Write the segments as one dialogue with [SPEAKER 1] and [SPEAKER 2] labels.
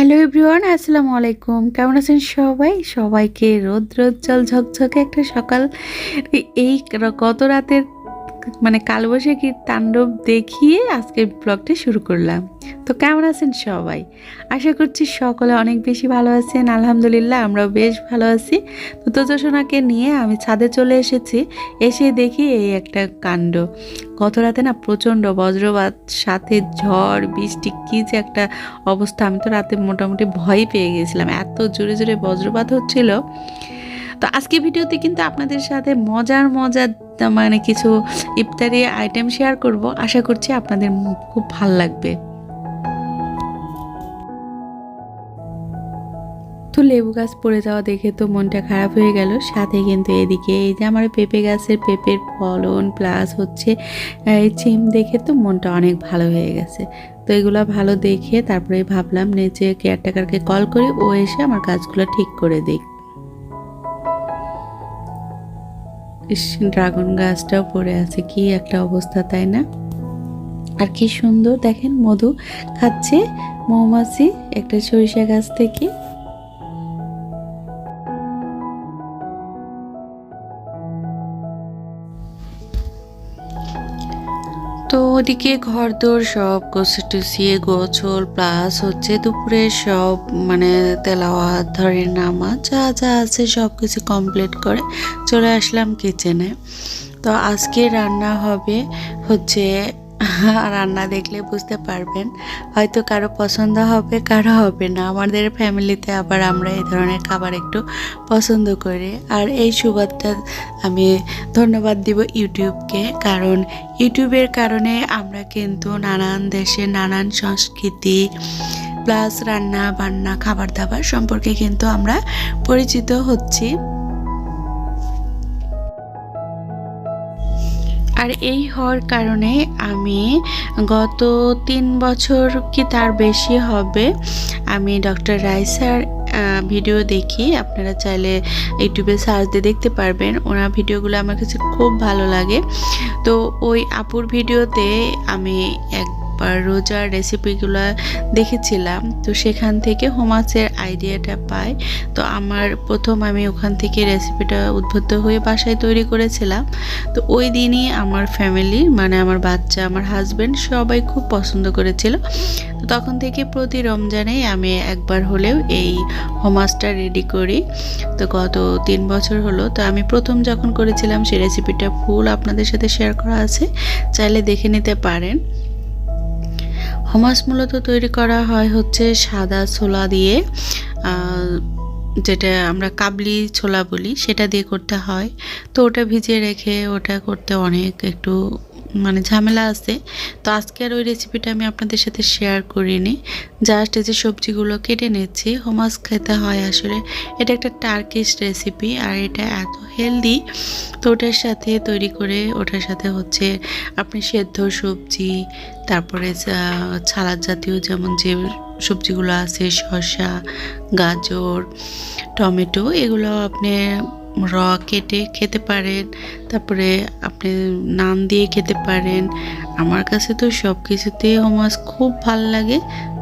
[SPEAKER 1] Hello everyone, আসসালামু আলাইকুম। কেমন আছেন সবাই? সবাইকে রোদ রোদ, জল ঝকঝকে একটা সকাল। এই গত রাতের মানে কালবৈশাখীর তাণ্ডব দেখিয়ে আজকের ব্লগটি শুরু করলাম। তো কেমন আছেন সবাই? আশা করছি সকলে অনেক বেশি ভালো আছেন। আলহামদুলিল্লাহ, আমরাও বেশ ভালো আছি। তো তোজসোনাকে নিয়ে আমি ছাদে চলে এসেছি। এসে দেখি এই একটা কাণ্ড। গত রাতে না প্রচণ্ড বজ্রপাত, সাথে ঝড়, বৃষ্টি, কী যে একটা অবস্থা। আমি তো রাতে মোটামুটি ভয় পেয়ে গিয়েছিলাম এত জোরে জোরে বজ্রপাত হচ্ছিল। তো আজকে ভিডিওতে কিন্তু আপনাদের সাথে মজার মজার মানে কিছু ইফতারি আইটেম শেয়ার করব। আশা করছি আপনাদের খুব ভালো লাগবে। তো লেবু গাছ পড়ে যাওয়া দেখে তো মনটা খারাপ হয়ে গেল। সাথে কিন্তু এদিকে এই যে আমার পেঁপে গাছের পেঁপের ফলন প্লাস হচ্ছে, এই চিম দেখে তো মনটা অনেক ভালো হয়ে গেছে। তো এগুলো ভালো দেখে তারপরে ভাবলাম যে কেয়ারটেকারকে কল করে ও এসে আমার গাছগুলো ঠিক করে দিক। ড্রাগন গাছটাও পড়ে আছে, কি একটা অবস্থা, তাই না? আর কি সুন্দর, দেখেন মধু খাচ্ছে মৌমাছি, একটা সরিষা গাছ থেকে। তো ওদিকে ঘর দোর সব টুসিয়ে গোছল, প্লাস হচ্ছে দুপুরে সব মানে তেলাওয়া ধরে নামা যা যা আছে সব কিছু কমপ্লিট করে চলে আসলাম কিচেনে তো আজকে রান্না হবে হচ্ছে রান্না দেখলে বুঝতে পারবেন। হয়তো কারও পছন্দ হবে, কারও হবে না। আমাদের ফ্যামিলিতে আবার আমরা এই ধরনের খাবার একটু পছন্দ করি। আর এই সুবাদটা আমি ধন্যবাদ দিব ইউটিউবকে, কারণ ইউটিউবের কারণে আমরা কিন্তু নানান দেশে নানান সংস্কৃতি প্লাস রান্না বান্না খাবার দাবার সম্পর্কে কিন্তু আমরা পরিচিত হচ্ছি। আর এই হওয়ার কারণে আমি গত তিন বছর কি তার বেশি হবে, আমি ডক্টর রাইসার ভিডিও দেখি। আপনারা চাইলে ইউটিউবে সার্চ দিয়ে দেখতে পারবেন। ওনার ভিডিওগুলো আমার কাছে খুব ভালো লাগে। তো ওই আপুর ভিডিওতে আমি এক একবার রোজার রেসিপিগুলো দেখেছিলাম। তো সেখান থেকে হোমাসের আইডিয়াটা পাই। তো আমার প্রথম আমি ওখান থেকে রেসিপিটা উদ্বুদ্ধ হয়ে বাসায় তৈরি করেছিলাম। তো ওই দিনই আমার ফ্যামিলি মানে আমার বাচ্চা, আমার হাজব্যান্ড সবাই খুব পছন্দ করেছিল। তো তখন থেকে প্রতি রমজানেই আমি একবার হলেও এই হোমাসটা রেডি করি। তো গত তিন বছর হলো। তো আমি প্রথম যখন করেছিলাম সেই রেসিপিটা ফুল আপনাদের সাথে শেয়ার করা আছে। চাইলে দেখে নিতে পারেন। হমাস মূলত তৈরি করা হয় হচ্ছে সাদা ছোলা দিয়ে যেটা আমরা কাবলি ছোলা বলি, সেটা দিয়ে করতে হয়। তো ওটা ভিজিয়ে রেখে ওটা করতে অনেক একটু মানে ঝামেলা আছে। তো আজকে আর ওই রেসিপিটা আমি আপনাদের সাথে শেয়ার করিনি। জাস্ট এই যে সবজিগুলো কেটে নিচ্ছি হোমাস খেতে হয় আসলে। এটা একটা টার্কিশ রেসিপি আর এটা এত হেলদি তো ওটার সাথে তৈরি করে ওটার সাথে হচ্ছে আপনি সেদ্ধ সবজি, তারপরে ছালাদ জাতীয় যেমন যে সবজিগুলো আছে, শসা, গাজর, টমেটো, এগুলো আপনি র কেটে খেতে পারেন, তারপরে আপনি নান দিয়ে খেতে পারেন। আমার কাছে তো সব কিছুতেই হোমাস খুব ভালো লাগে।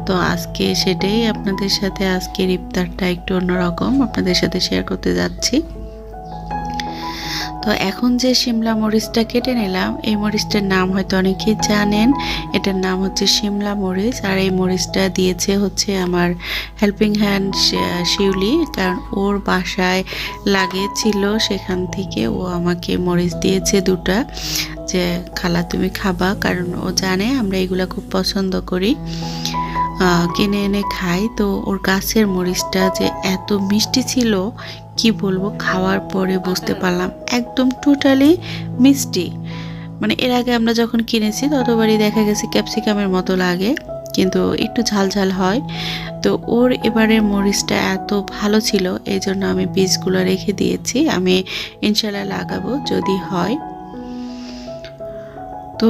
[SPEAKER 1] তো আজকে সেটাই আপনাদের সাথে, আজকের ইফতারটা একটু অন্যরকম। আপনাদের সাথে শেয়ার করতে যাচ্ছি। তো এখন যে শিমলা মরিচটা কেটে নিলাম, এই মরিচটার নাম হয়তো অনেকেই জানেন। এটার নাম হচ্ছে শিমলা মরিচ, আর এই মরিচটা দিয়েছে হচ্ছে আমার হেল্পিং হ্যান্ড শিউলি, কারণ ওর বাসায় লাগিয়েছিল, সেখান থেকে ও আমাকে মরিচ দিয়েছে দুটা। যে খালা তুমি খাবা, কারণ ও জানে আমরা এগুলো খুব পছন্দ করি। কিনে এনে খাই। তো ওর গাছের মরিচটা যে এত মিষ্টি ছিল, কি বলব, খাওয়ার পরে বুঝতে পারলাম, একদম টোটালি মিষ্টি। মানে এর আগে আমরা যখন কিনেছি, ততবারই দেখা গেছে ক্যাপসিকামের মতো লাগে, কিন্তু একটু ঝাল ঝাল হয়। তো ওর এবারে মরিচটা এত ভালো ছিল এই জন্য আমি বীজগুলো রেখে দিয়েছি, আমি ইনশাল্লাহ লাগাবো যদি হয়। তো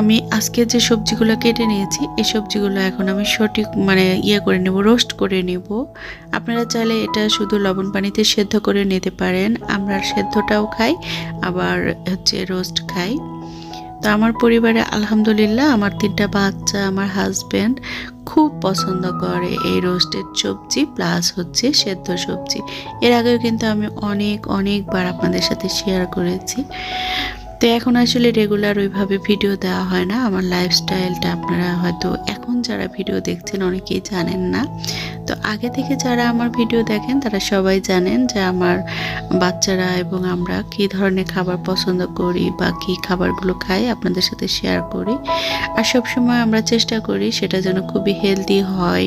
[SPEAKER 1] আমি আজকে যে সবজিগুলো কেটে নিয়েছি, এই সবজিগুলো এখন আমি সঠিক মানে ইয়ে করে নেব রোস্ট করে নেব। আপনারা চাইলে এটা শুধু লবণ পানিতে সেদ্ধ করে নিতে পারেন। আমরা সেদ্ধটাও খাই, আবার হচ্ছে রোস্ট খাই। তো আমার পরিবারে আলহামদুলিল্লাহ আমার তিনটা বাচ্চা, আমার হাজব্যান্ড খুব পছন্দ করে এই রোস্টেড সবজি প্লাস হচ্ছে সেদ্ধ সবজি। এর আগেও কিন্তু আমি অনেক, অনেকবার আপনাদের সাথে শেয়ার করেছি। তো এখন আসলে রেগুলার ওইভাবে ভিডিও দেওয়া হয় না। আমার লাইফস্টাইলটা আপনারা হয়তো এখন যারা ভিডিও দেখছেন অনেকেই জানেন না। তো আগে থেকে যারা আমার ভিডিও দেখেন, তারা সবাই জানেন যে আমার বাচ্চারা এবং আমরা কী ধরনের খাবার পছন্দ করি বা কী খাবারগুলো খাই আপনাদের সাথে শেয়ার করি। আর সবসময় আমরা চেষ্টা করি সেটা যেন খুবই হেলদি হয়।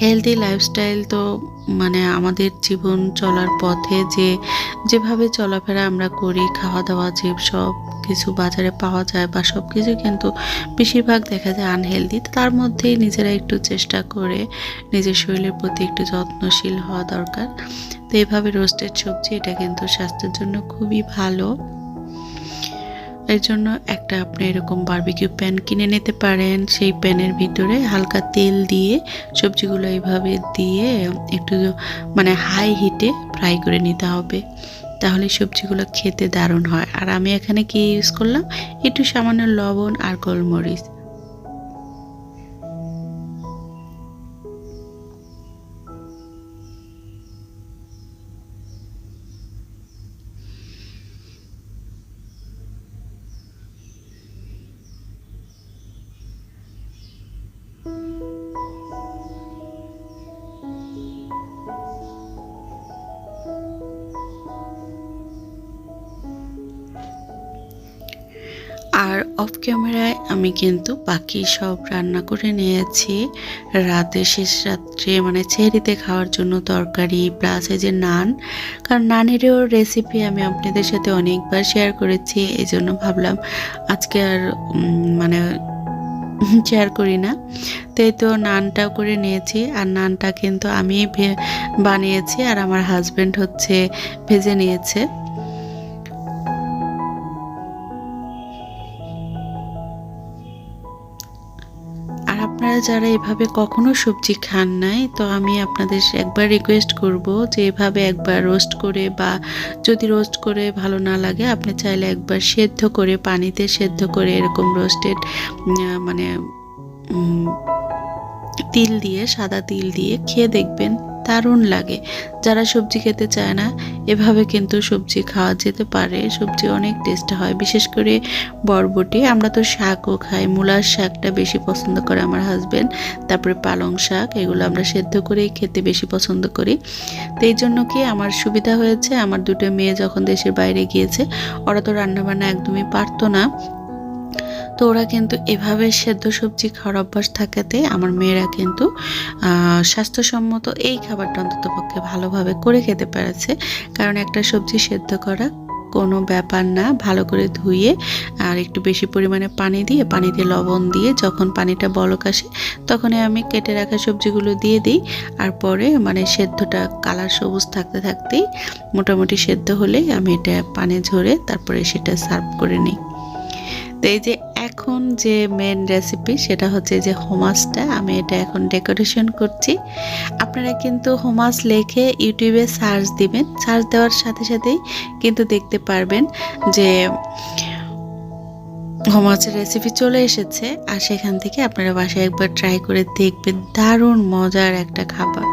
[SPEAKER 1] হেলদি লাইফস্টাইল তো মানে আমাদের জীবন চলার পথে যে, যেভাবে চলাফেরা আমরা করি খাওয়া দাওয়া যে সব কিছু বাজারে পাওয়া যায় বা সব কিছু কিন্তু বেশিরভাগ দেখা যায় আনহেলদি তার মধ্যেই নিজেরা একটু চেষ্টা করে নিজের শরীরের প্রতি একটু যত্নশীল হওয়া দরকার। তো এভাবে রোস্টেড সবজি, এটা কিন্তু স্বাস্থ্যের জন্য খুবই ভালো। এর জন্য একটা আপনি এরকম বারবিকিউ প্যান কিনে নিতে পারেন। সেই প্যানের ভিতরে হালকা তেল দিয়ে, সবজিগুলো এইভাবে দিয়ে একটু মানে হাই হিটে ফ্রাই করে নিতে হবে। তাহলে সবজিগুলো খেতে দারুণ হয়। আর আমি এখানে কি ইউজ করলাম? একটু সামান্য লবণ আর গোলমরিচ। আর অফ ক্যামেরায় আমি কিন্তু বাকি সব রান্না করে নিয়েছি। রাতে শেষ রাত্রে মানে ছেড়িতে খাওয়ার জন্য তরকারি প্লাস এই যে নান। কারণ নানেরও রেসিপি আমি আপনাদের সাথে অনেকবার শেয়ার করেছি এই জন্য ভাবলাম আজকে আর মানে শেয়ার করি না। তো এই তো নানটাও করে নিয়েছি, আর নানটা কিন্তু আমি বানিয়েছি, আর আমার হাজব্যান্ড হচ্ছে ভেজে নিয়েছে। যারা এভাবে কখনো সবজি খান নাই, তো আমি আপনাদের একবার রিকোয়েস্ট করব যে এভাবে একবার রোস্ট করে বা যদি রোস্ট করে ভালো না লাগে, আপনি চাইলে একবার সেদ্ধ করে, পানিতে সেদ্ধ করে এরকম রোস্টেড মানে তিল দিয়ে, সাদা তিল দিয়ে খেয়ে দেখবেন। দারুণ লাগে। যারা সবজি খেতে চায় না, এভাবে কিন্তু সবজি খাওয়া যেতে পারে। সবজি অনেক টেস্ট হয়। বিশেষ করে বরবটি। আমরা তো শাকও খাই। মূলার শাকটা বেশি পছন্দ করে আমার হাজবেন্ড তারপরে পালং শাক, এগুলো আমরা সেদ্ধ করেই খেতে বেশি পছন্দ করি। তো এই জন্য কি আমার সুবিধা হয়েছে? আমার দুটো মেয়ে যখন দেশের বাইরে গিয়েছে, ওরা তো রান্নাবান্না একদমই পারতো না। তো ওরা কিন্তু এভাবে সেদ্ধ সবজি খাওয়ার অভ্যাস থাকাতে আমার মেয়েরা কিন্তু স্বাস্থ্যসম্মত এই খাবারটা অন্তত পক্ষে ভালোভাবে করে খেতে পেরেছে। কারণ একটা সবজি সেদ্ধ করা কোনো ব্যাপার না, ভালো করে ধুয়ে আর একটু বেশি পরিমাণে পানি দিয়ে, পানিতে লবণ দিয়ে যখন পানিটা বলক আসে তখনই আমি কেটে রাখা সবজিগুলো দিয়ে দিই। আর পরে মানে সেদ্ধটা কালার সবুজ থাকতে থাকতেই মোটামুটি সেদ্ধ হলেই আমি এটা পানি ঝরে তারপরে সেটা সার্ভ করে নিই। তো এই যে এখন যে মেন রেসিপি সেটা হচ্ছে যে হোমাসটা। আমি এটা এখন ডেকোরেশন করছি। আপনারা কিন্তু হোমাস লেখে ইউটিউবে সার্চ দিবেন। সার্চ দেওয়ার সাথে সাথেই কিন্তু দেখতে পারবেন যে হোমাসের রেসিপি চলে এসেছে আর সেখান থেকে আপনারা বাসায় একবার ট্রাই করে দেখবেন। দারুণ মজার একটা খাবার।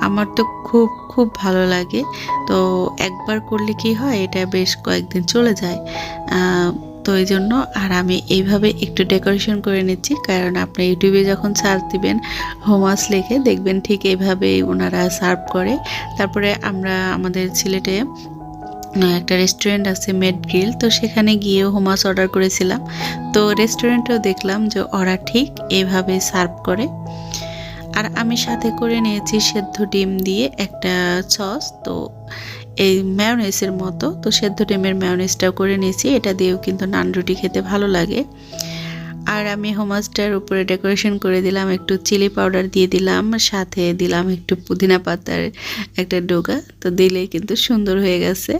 [SPEAKER 1] আমার তো খুব খুব ভালো লাগে। তো একবার করলে কি হয়? এটা বেশ কয়েকদিন চলে যায়। তো এই জন্য আর আমি এইভাবে একটু ডেকোরেশন করে নিচ্ছি কারণ আপনি ইউটিউবে যখন সার্চ দিবেন হোমাস লিখে দেখবেন ঠিক এইভাবেই ওনারা সার্ভ করে। তারপরে আমরা আমাদের আহ, একটা রেস্টুরেন্ট আছে মেড গ্রিল তো সেখানে গিয়েও হোমাস অর্ডার করেছিলাম। তো রেস্টুরেন্টেও দেখলাম যে ওরা ঠিক এইভাবে সার্ভ করে। আর আমি সাথে করে নিয়েছি সেদ্ধ ডিম দিয়ে একটা সস তো এই ম্যায়োনেজের মতো। তো সেদ্ধ ডিমের ম্যায়োনেজটাও করে নিয়েছি। এটা দিয়েও কিন্তু নান রুটি খেতে ভালো লাগে। আর আমি হোমাসটার উপরে ডেকোরেশন করে দিলাম, একটু চিলি পাউডার দিয়ে দিলাম, সাথে দিলাম একটু পুদিনা পাতার একটা ডোগা। তো দিলে কিন্তু সুন্দর হয়ে গেছে।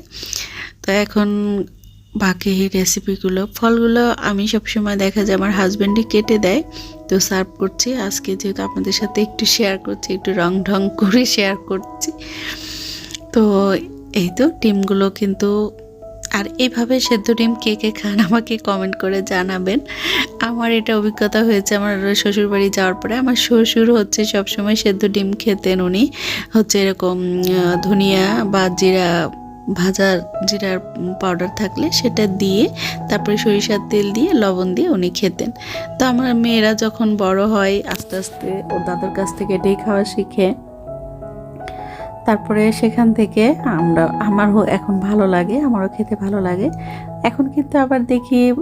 [SPEAKER 1] তো এখন বাকি রেসিপিগুলো ফলগুলো আমি সবসময় দেখা যায় আমার হাজব্যান্ডই কেটে দেয়। তো সার্ভ করছি। আজকে যেহেতু আপনাদের সাথে একটু শেয়ার করছি, একটু রং ঢং করে শেয়ার করছি। তো এই তো ডিমগুলো কিন্তু, আর এইভাবে সেদ্ধ ডিম কে কে খান আমাকে কমেন্ট করে জানাবেন। আমার এটা অভিজ্ঞতা হয়েছে আমার শ্বশুর বাড়ি যাওয়ার পরে। আমার শ্বশুর হচ্ছে সবসময় সেদ্ধ ডিম খেতেন উনি। হচ্ছে এরকম ধনিয়া বা জিরা, ভাজা জিরার পাউডার থাকলে সেটা দিয়ে, তারপরে সরিষার তেল দিয়ে, লবণ দিয়ে উনি খেতেন। তো আমার মেয়েরা যখন বড় হয়, আস্তে আস্তে ওর দাদার কাছ থেকে এটাই খাওয়া শিখে। তারপরে সেখান থেকে আমরা, আমারও এখন ভালো লাগে, আমারও খেতে ভালো লাগে। এখন কিন্তু আবার দেখি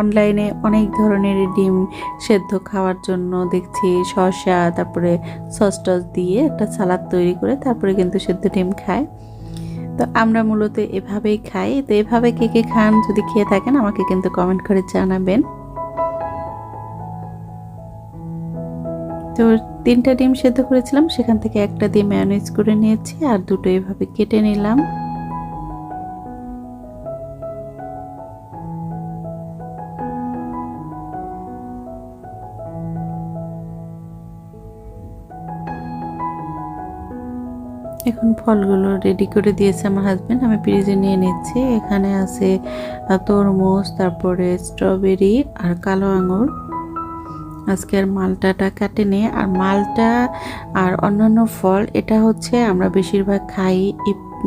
[SPEAKER 1] অনলাইনে অনেক ধরনের ডিম সেদ্ধ খাওয়ার জন্য দেখছি, শসা, তারপরে সস টস দিয়ে একটা সালাদ তৈরি করে তারপরে কিন্তু সেদ্ধ ডিম খায়। তো আমরা মূলত এভাবেই খাই। তো এভাবে কে কে খান যদি খেয়ে থাকেন আমাকে কিন্তু কমেন্ট করে জানাবেন। তো তিনটা ডিম সেদ্ধ করেছিলাম, সেখান থেকে একটা দিয়ে ম্যানেজ করে নিয়েছি আর দুটো এভাবে কেটে নিলাম। এখন ফলগুলো রেডি করে দিয়েছে আমার হাজবেন্ড আমি ফ্রিজে নিয়ে নিচ্ছি। এখানে আছে তরমুজ, তারপরে স্ট্রবেরি আর কালো আঙুর। আজকে আর মালটাটা কাটে নিয়ে, আর মালটা আর অন্যান্য ফল, এটা হচ্ছে আমরা বেশিরভাগ খাই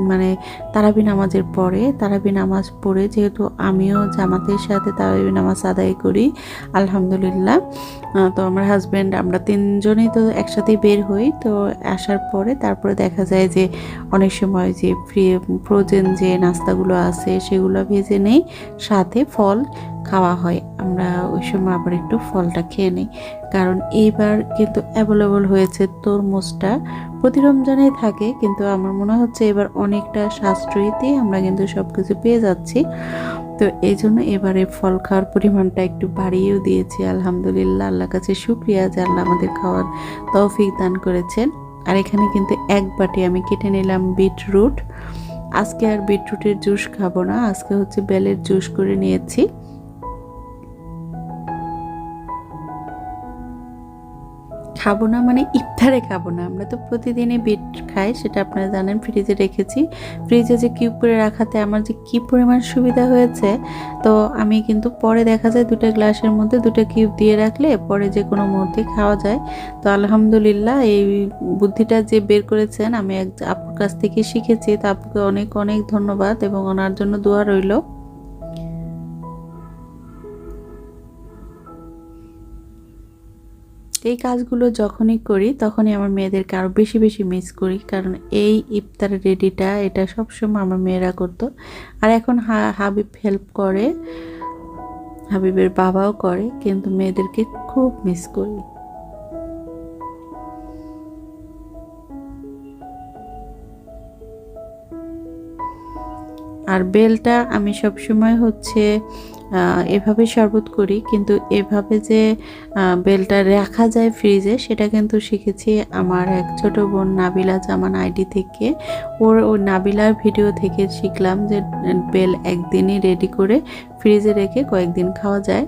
[SPEAKER 1] মানে তারাবি নামাজের পরে, তারাবি নামাজ পড়ে যেহেতু আমিও জামাতের সাথে তারাবি নামাজ আদায় করি, আলহামদুলিল্লাহ। তো আমার হাজব্যান্ড আমরা তিনজনেই তো একসাথেই বের হই, তো আসার পরে তারপরে দেখা যায় যে অনেক সময় যে ফ্রি ফ্রোজেন যে নাস্তাগুলো আছে সেগুলো ভেজে নেই, সাথে ফল খাওয়া হয়। আমরা ওই সময় আবার একটু ফলটা খেয়ে নিই। কারণ এইবার কিন্তু অ্যাভেলেবল হয়েছে তরমুজটা। প্রতি রমজানেই থাকে, কিন্তু আমার মনে হচ্ছে এবার অনেকটা সাশ্রয়ীতে আমরা কিন্তু সব কিছু পেয়ে যাচ্ছি। তো এই জন্য এবারে ফল খাওয়ার পরিমাণটা একটু বাড়িয়েও দিয়েছি, আলহামদুলিল্লাহ। আল্লাহ কাছে শুক্রিয়া যে আল্লাহ আমাদের খাওয়ার তৌফিক দান করেছেন। আর এখানে কিন্তু এক বাটি আমি কেটে নিলাম বিটরুট। আজকে আর বিটরুটের জুস খাব না, আজকে হচ্ছে বেলের জুস করে নিয়েছি। খাব না মানে ইফতারে খাব না। আমরা তো প্রতিদিনই বিট খাই, সেটা আপনারা জানেন, ফ্রিজে রেখেছি। ফ্রিজে যে কিউব করে রাখাতে আমার যে কি পরিমাণ সুবিধা হয়েছে, তো আমি কিন্তু পরে দেখা যায় দুটো গ্লাসের মধ্যে দুটো কিউব দিয়ে রাখলে পরে যে কোনো মুহূর্তে খাওয়া যায়। তো আলহামদুলিল্লাহ, এই বুদ্ধিটা যে বের করেছেন, আমি এক আপুর কাছ থেকে শিখেছি, তো আপুকে অনেক অনেক ধন্যবাদ এবং ওনার জন্য দোয়া রইল। এই কাজগুলো যখনই করি, তখনই আমার মেয়েদেরকে আরও বেশি বেশি মিস করি। কারণ এই ইফতার রেডিটা এটা সবসময় আমার মেয়েরা করতো। আর এখন হাবিব হেল্প করে, হাবিবের বাবাও করে, কিন্তু মেয়েদেরকে খুব মিস করি। আর বেলটা আমি সবসময় হচ্ছে এভাবে শরবত করি, কিন্তু এভাবে যে বেলটা রাখা যায় ফ্রিজে সেটা কিন্তু শিখেছি আমার এক ছোট বোন নাবিলা জামান আইডি থেকে। ওর ওই নাবিলার ভিডিও থেকে শিখলাম যে, বেল একদিনই রেডি করে ফ্রিজে রেখে কয়েকদিন খাওয়া যায়।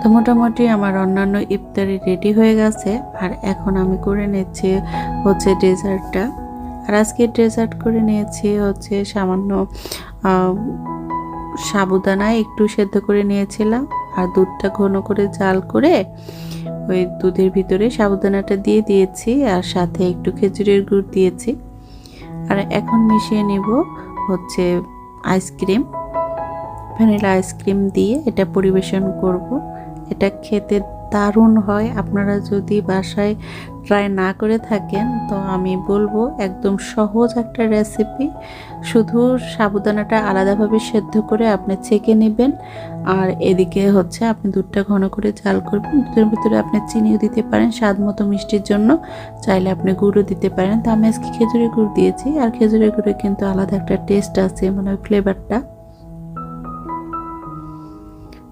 [SPEAKER 1] তো মোটামুটি আমার অন্যান্য ইফতারি রেডি হয়ে গেছে, আর এখন আমি করে নিচ্ছি হচ্ছে ডেজার্টটা আর আজকে ডেজার্ট করে নিয়েছি হচ্ছে সামান্য সাবুদানা একটু সেদ্ধ করে নিয়েছিলাম আর দুধটা ঘন করে জাল করে ওই দুধের ভিতরে সাবুদানাটা দিয়ে দিয়েছি আর সাথে একটু খেজুরের গুড় দিয়েছি। আর এখন মিশিয়ে নেব হচ্ছে আইসক্রিম ভ্যানিলা আইসক্রিম দিয়ে এটা পরিবেশন করব। এটা খেতে দারুণ হয়। আপনারা যদি বাসায় ট্রাই না করে থাকেন, তো আমি বলব একদম সহজ একটা রেসিপি শুধু সাবুদানাটা আলাদাভাবে সেদ্ধ করে আপনি ছেঁকে নেবেন, আর এদিকে হচ্ছে আপনি দুধটা ঘন করে জাল করবেন। দুধের ভিতরে আপনি চিনিও দিতে পারেন স্বাদ মতো মিষ্টির জন্য। চাইলে আপনি গুঁড়ও দিতে পারেন। তো আমি আজকে খেজুরের গুড় দিয়েছি, আর খেজুরের গুড়ে কিন্তু আলাদা একটা টেস্ট আছে মানে ফ্লেভারটা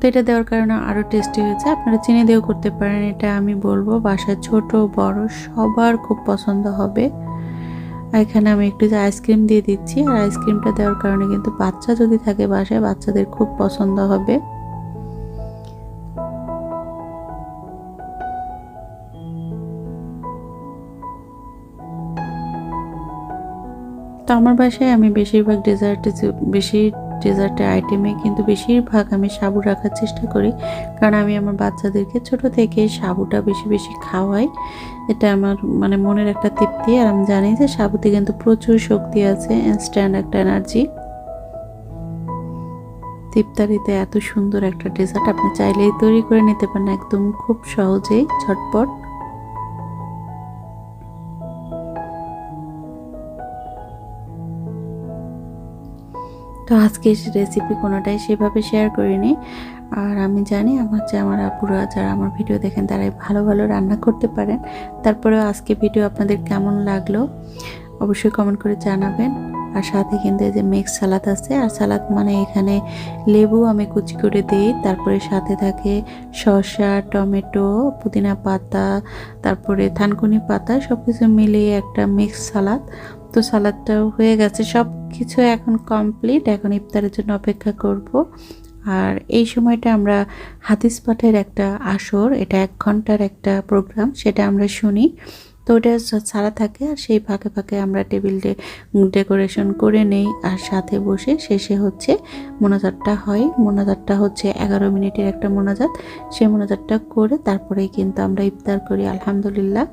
[SPEAKER 1] তো এটা দেওয়ার কারণে আরও টেস্টি হয়েছে। আপনারা চিনি দিয়েও করতে পারেন। এটা আমি বলব, বাসায় ছোট, বড়, সবার খুব পছন্দ হবে। এখানে আমি একটু আইসক্রিম দিয়ে দিচ্ছি, আর আইসক্রিমটা দেওয়ার কারণে কিন্তু বাচ্চা যদি থাকে বাসায়, বাচ্চাদের খুব পছন্দ হবে। তো আমার বাসায় আমি বেশিরভাগ ডেজার্টে বেশি ডেজার্টের আইটেমে কিন্তু বেশিরভাগ আমি সাবু রাখার চেষ্টা করি। কারণ আমি আমার বাচ্চাদেরকে ছোট থেকে সাবুটা বেশি বেশি খাওয়াই। এটা আমার মানে মনের একটা তৃপ্তি। আর আমি জানি যে সাবুতে কিন্তু প্রচুর শক্তি আছে ইনস্ট্যান্ট একটা এনার্জি তিপ্তারিতে এত সুন্দর একটা ডেজার্ট আপনি চাইলেই তৈরি করে নিতে পারেন একদম খুব সহজেই, ঝটপট। তো আজকে রেসিপি কোনোটাই সেভাবে শেয়ার করিনি। আর আমি জানি আমার যে আমার আপুরা যারা আমার ভিডিও দেখেন, তারাই ভালো ভালো রান্না করতে পারেন। তারপরেও আজকে ভিডিও আপনাদের কেমন লাগল অবশ্যই কমেন্ট করে জানাবেন। আর সাথে কিন্তু এই যে মিক্স সালাদ আছে, আর সালাদ মানে এখানে লেবু আমি কুচি করে দিই, তারপরে সাথে থাকে শসা, টমেটো, পুদিনা পাতা, তারপরে থানকুনি পাতা সব কিছু মিলিয়ে একটা মিক্স সালাদ তো সালাদটাও হয়ে গেছে। সব কিছু এখন কমপ্লিট এখন ইফতারের জন্য অপেক্ষা করব। আর এই সময়টা আমরা হাদিস পাঠের একটা আসর, এটা এক ঘণ্টার একটা প্রোগ্রাম সেটা আমরা শুনি। তো ওটা ছাড়া থাকে আর সেই ফাঁকে ফাঁকে আমরা টেবিল ডেকোরেশন করে নেই আর সাথে বসে শেষে হচ্ছে মোনাজাতটা হয়। মোনাজাতটা হচ্ছে এগারো মিনিটের একটা মোনাজাত। সেই মোনাজাতটা করে তারপরেই কিন্তু আমরা ইফতার করি, আলহামদুলিল্লাহ।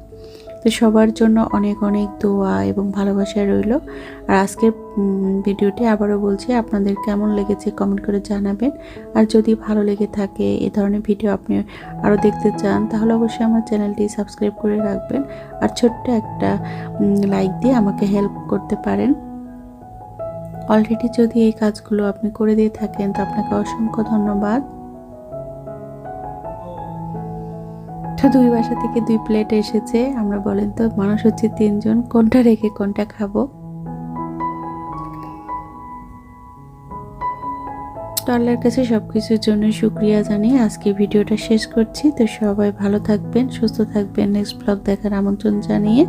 [SPEAKER 1] তো সবার জন্য অনেক অনেক দোয়া এবং ভালোবাসা রইল। আর আজকের ভিডিওটি আবারও বলছি, আপনাদের কেমন লেগেছে কমেন্ট করে জানাবেন। আর যদি ভালো লেগে থাকে, এ ধরনের ভিডিও আপনি আরও দেখতে চান, তাহলে অবশ্যই আমার চ্যানেলটি সাবস্ক্রাইব করে রাখবেন। আর ছোট্ট একটা লাইক দিয়ে আমাকে হেল্প করতে পারেন। অলরেডি যদি এই কাজগুলো আপনি করে দিয়ে থাকেন, তো আপনাকে অসংখ্য ধন্যবাদ। তো দুই বাসা থেকে দুই প্লেট এসেছে। আমরা বলেন তো, মানুষ হচ্ছে তিনজন, কোনটা রেখে কোনটা খাব? তো আল্লাহর কাছে সব কিছুর জন্য শুক্রিয়া জানিয়ে আজকে ভিডিওটা শেষ করছি। তো সবাই ভালো থাকবেন, সুস্থ থাকবেন। নেক্সট ব্লগ দেখার আমন্ত্রণ জানিয়ে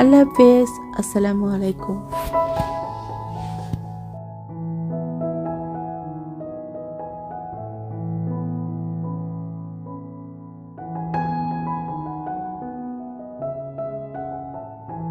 [SPEAKER 1] আল্লাহ হাফেজ। আসসালামু আলাইকুম।